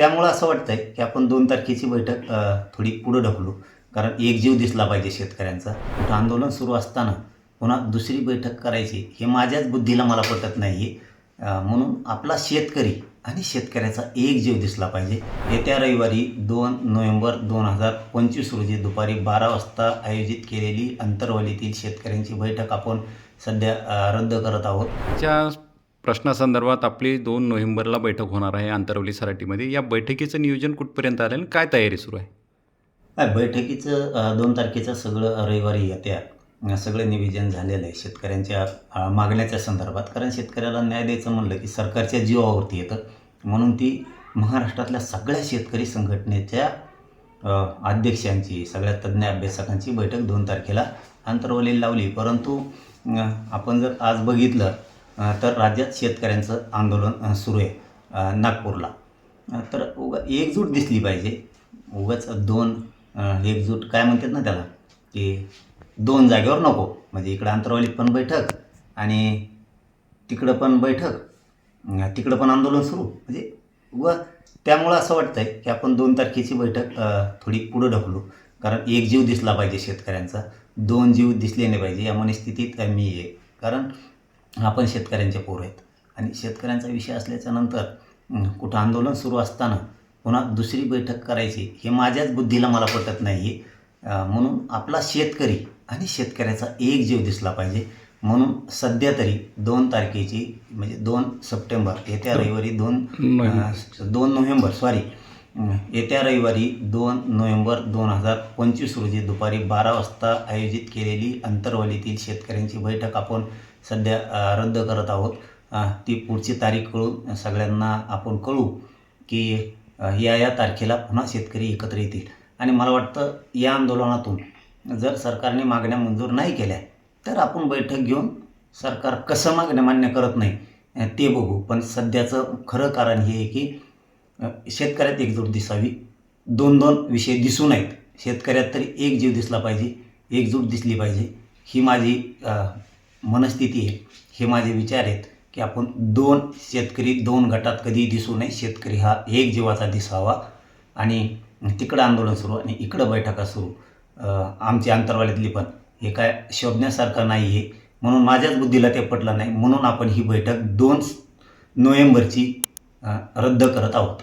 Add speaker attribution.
Speaker 1: त्यामुळं असं वाटतंय की आपण दोन तारखेची बैठक थोडी पुढं ढकलू. कारण एक जीव दिसला पाहिजे शेतकऱ्यांचा. कुठं आंदोलन सुरू असताना पुन्हा दुसरी बैठक करायची हे माझ्याच बुद्धीला मला पटत नाही आहे म्हणून आपला शेतकरी आणि शेतकऱ्याचा एक जीव दिसला पाहिजे. येत्या रविवारी दोन नोव्हेंबर दोन हजार पंचवीस रोजी दुपारी बारा वाजता आयोजित केलेली अंतरवलीतील शेतकऱ्यांची बैठक आपण सध्या रद्द करत आहोत.
Speaker 2: प्रश्नासंदर्भात आपली दोन नोव्हेंबरला बैठक होणार आहे आंतरवली सराटीमध्ये. या बैठकीचं नियोजन कुठपर्यंत आलं आणि काय तयारी सुरू आहे?
Speaker 1: नाही, बैठकीचं दोन तारखेचं सगळं रविवारी येत्या. सगळं निवेदन झालेलं आहे शेतकऱ्यांच्या मागण्याच्या संदर्भात. कारण शेतकऱ्याला न्याय द्यायचं म्हणलं की सरकारच्या जीवावरती येतं. म्हणून ती महाराष्ट्रातल्या सगळ्या शेतकरी संघटनेच्या अध्यक्षांची सगळ्या तज्ज्ञ अभ्यासकांची बैठक दोन तारखेला अंतरवली लावली. परंतु आपण जर आज बघितलं तर राज्यात शेतकऱ्यांचं आंदोलन सुरू आहे नागपूरला. तर उगा एकजूट दिसली पाहिजे. उगाच दोन एकजूट काय म्हणतात ना त्याला की दोन जागेवर नको. म्हणजे इकडं अंतरवालीत पण बैठक आणि तिकडं पण बैठक तिकडं पण आंदोलन सुरू. म्हणजे व त्यामुळं असं वाटतं आहे की आपण दोन तारखेची बैठक थोडी पुढं ढकलू. कारण एक जीव दिसला पाहिजे शेतकऱ्यांचा दोन जीव दिसले नाही पाहिजे या मनस्थितीत मी आहे. कारण आपण शेतकऱ्यांचे पोर आहेत. आणि शेतकऱ्यांचा विषय असल्याच्या नंतर कुठं आंदोलन सुरू असताना पुन्हा दुसरी बैठक करायची हे माझ्याच बुद्धीला मला पटत नाही आहे म्हणून आपला शेतकरी आणि शेतकऱ्याचा एक जीव दिसला पाहिजे. म्हणून सध्या तरी दोन तारखेची म्हणजे दोन सप्टेंबर येत्या रविवारी दोन दोन नोव्हेंबर सॉरी येत्या रविवारी दोन नोव्हेंबर दोन हजार पंचवीस रोजी दुपारी बारा वाजता आयोजित केलेली अंतरवलीतील शेतकऱ्यांची बैठक आपण सध्या रद्द करत आहोत. ती पुढची तारीख कळून सगळ्यांना आपण कळू की या या तारखेला पुन्हा शेतकरी एकत्र येतील. आणि मला वाटतं या आंदोलनातून जर सरकारने मागण्या मंजूर नाही केल्या तर आपण बैठक घेऊन सरकार कसं मागण्या मान्य करत नाही ते बघू. पण सध्याचं खरं कारण हे आहे की शेतकऱ्यात एकजूट दिसावी. दोन दोन विषय दिसू नयेत. शेतकऱ्यात तरी एक जीव दिसला पाहिजे एकजूट दिसली पाहिजे. ही माझी मनस्थिती आहे. हे माझे विचार आहेत की आपण दोन शेतकरी दोन गटात कधीही दिसू नये. शेतकरी हा एक जीवाचा दिसावा आणि तिकडं आंदोलन सुरू आणि इकडं बैठका सुरू. आमची अंतरवालीतली पण. हे काय शोभण्यासारखं नाही आहे म्हणून माझ्याच बुद्धीला ते पटलं नाही. म्हणून आपण ही बैठक दोन नोव्हेंबरची रद्द करत आहोत.